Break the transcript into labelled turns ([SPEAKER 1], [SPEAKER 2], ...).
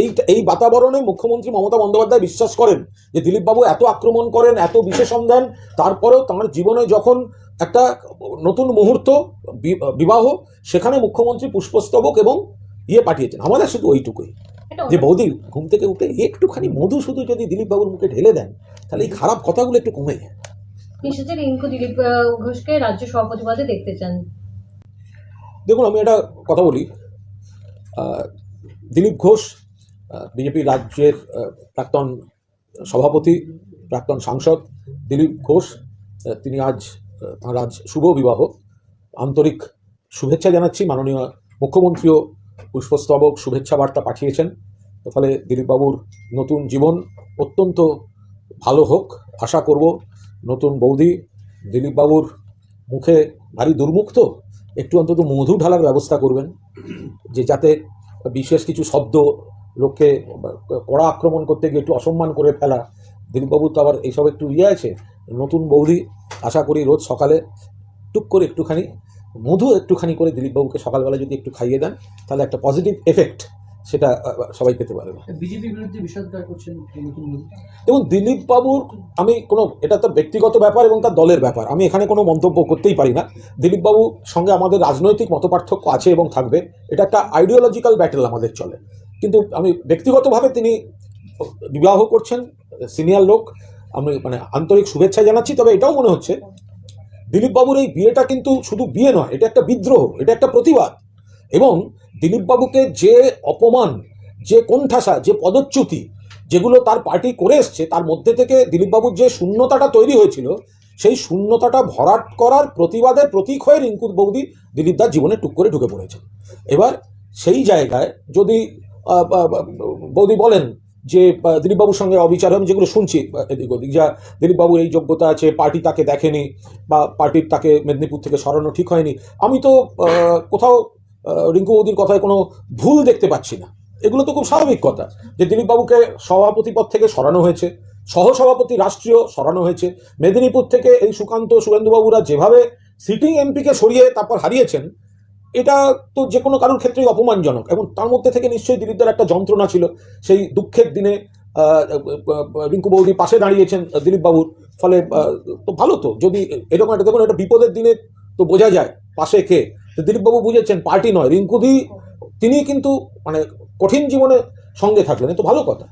[SPEAKER 1] এই এই বাতাবরণে মুখ্যমন্ত্রী মমতা বন্দ্যোপাধ্যায় বিশ্বাস করেন যে দিলীপবাবু এত আক্রমণ করেন এত বিশেষণ দেন তারপরেও তাঁর জীবনে যখন একটা নতুন মুহূর্ত বিবাহ সেখানে মুখ্যমন্ত্রী পুষ্পস্তবক এবং ইয়ে পাঠিয়েছেন। আমাদের শুধু ওইটুকুই।
[SPEAKER 2] এটা
[SPEAKER 1] যে বৌদি ঘুম থেকে উঠে একটুখানি মধু শুধু যদি দিলীপবাবুর মুখে ঢেলে দেন তাহলে এই খারাপ কথাগুলো একটু কমে যায়।
[SPEAKER 2] নিশ্চিত রিঙ্কু দিলীপ ঘোষকে রাজ্য সভাপতি পদে দেখতে চান।
[SPEAKER 1] দেখুন আমি একটা কথা বলি। দিলীপ ঘোষ বিজেপি রাজ্যের প্রাক্তন সভাপতি, প্রাক্তন সাংসদ দিলীপ ঘোষ তিনি আজ তাঁর আজ শুভ বিবাহ। আন্তরিক শুভেচ্ছা জানাচ্ছি মাননীয় মুখ্যমন্ত্রীও পুষ্পস্তবক শুভেচ্ছা বার্তা পাঠিয়েছেন। ফলে দিলীপবাবুর নতুন জীবন অত্যন্ত ভালো হোক, আশা করব। নতুন বৌদি, দিলীপবাবুর মুখে ভারী দুর্মুখ তো, একটু অন্তত মধু ঢালার ব্যবস্থা করবেন, যে যাতে বিশেষ কিছু শব্দ লোককে কড়া আক্রমণ করতে গিয়ে একটু অসম্মান করে ফেলা, দিলীপবাবু তো আবার এইসব একটু ইয়ে আছে, নতুন বৌদি, আশা করি রোজ সকালে টুক করে একটুখানি, মধু একটুখানি করে দিলীপবাবুকে সকালবেলা যদি একটু খাইয়ে দেন, তাহলে একটা পজিটিভ এফেক্ট সেটা সবাই পেতে
[SPEAKER 3] পারে না।
[SPEAKER 1] দেখুন দিলীপ বাবুর আমি কোনো এটা তার ব্যক্তিগত ব্যাপার এবং তার দলের ব্যাপার। আমি এখানে কোনো মন্তব্য করতেই পারি না। দিলীপ বাবুর সঙ্গে আমাদের রাজনৈতিক মতপার্থক্য আছে এবং থাকবে। এটা একটা আইডিওলজিক্যাল ব্যাটেল আমাদের চলে। কিন্তু আমি ব্যক্তিগতভাবে তিনি বিবাহ করছেন সিনিয়র লোক। আমি মানে আন্তরিক শুভেচ্ছা জানাচ্ছি তবে এটাও মনে হচ্ছে দিলীপবাবুর এই বিয়েটা কিন্তু শুধু বিয়ে নয় এটা একটা বিদ্রোহ এটা একটা প্রতিবাদ। এবং দিলীপবাবুকে যে অপমান, যে কোণঠাসা, যে পদচ্যুতি যেগুলো তার পার্টি করে এসছে, তার মধ্যে থেকে দিলীপবাবুর যে শূন্যতাটা তৈরি হয়েছিল, সেই শূন্যতাটা ভরাট করার প্রতিবাদের প্রতীক হয়ে রিঙ্কু বৌদি দিলীপ দিলীপদার জীবনে টুক করে ঢুকে পড়েছে। এবার সেই জায়গায় যদি বৌদি বলেন যে দিলীপবাবুর সঙ্গে অবিচার আমি যেগুলো শুনছি এদিক ওদিক, যা দিলীপবাবুর এই যোগ্যতা আছে, পার্টি তাকে দেখেনি বা পার্টির তাকে মেদিনীপুর থেকে সরানো ঠিক হয়নি, আমি তো কোথাও রিঙ্কু বৌদির কথায় কোনো ভুল দেখতে পাচ্ছি না। এগুলো তো খুব স্বাভাবিক কথা যে দিলীপবাবুকে সভাপতি পদ থেকে সরানো হয়েছে, সহসভাপতি রাষ্ট্রীয় সরানো হয়েছে। মেদিনীপুর থেকে এই সুকান্ত সুরেন্দ্রবাবুরা যেভাবে সিটিং এমপিকে সরিয়ে তারপর হারিয়েছেন, এটা তো যে কোনো কারোর ক্ষেত্রেই অপমানজনক। এবং তার মধ্যে থেকে নিশ্চয়ই দিলীপদের একটা যন্ত্রণা ছিল। সেই দুঃখের দিনে রিঙ্কু বৌদি পাশে দাঁড়িয়েছেন দিলীপবাবুর। ফলে তো ভালো তো, যদি এরকম একটা, দেখুন, একটা বিপদের দিনে তো বোঝা যায় পাশে কে। দিলীপবাবু বুঝেছেন, পার্টি নয়। রিঙ্কুদি, তিনি কিন্তু মানে কঠিন জীবনে সঙ্গে থাকলেন। এ তো ভালো কথা।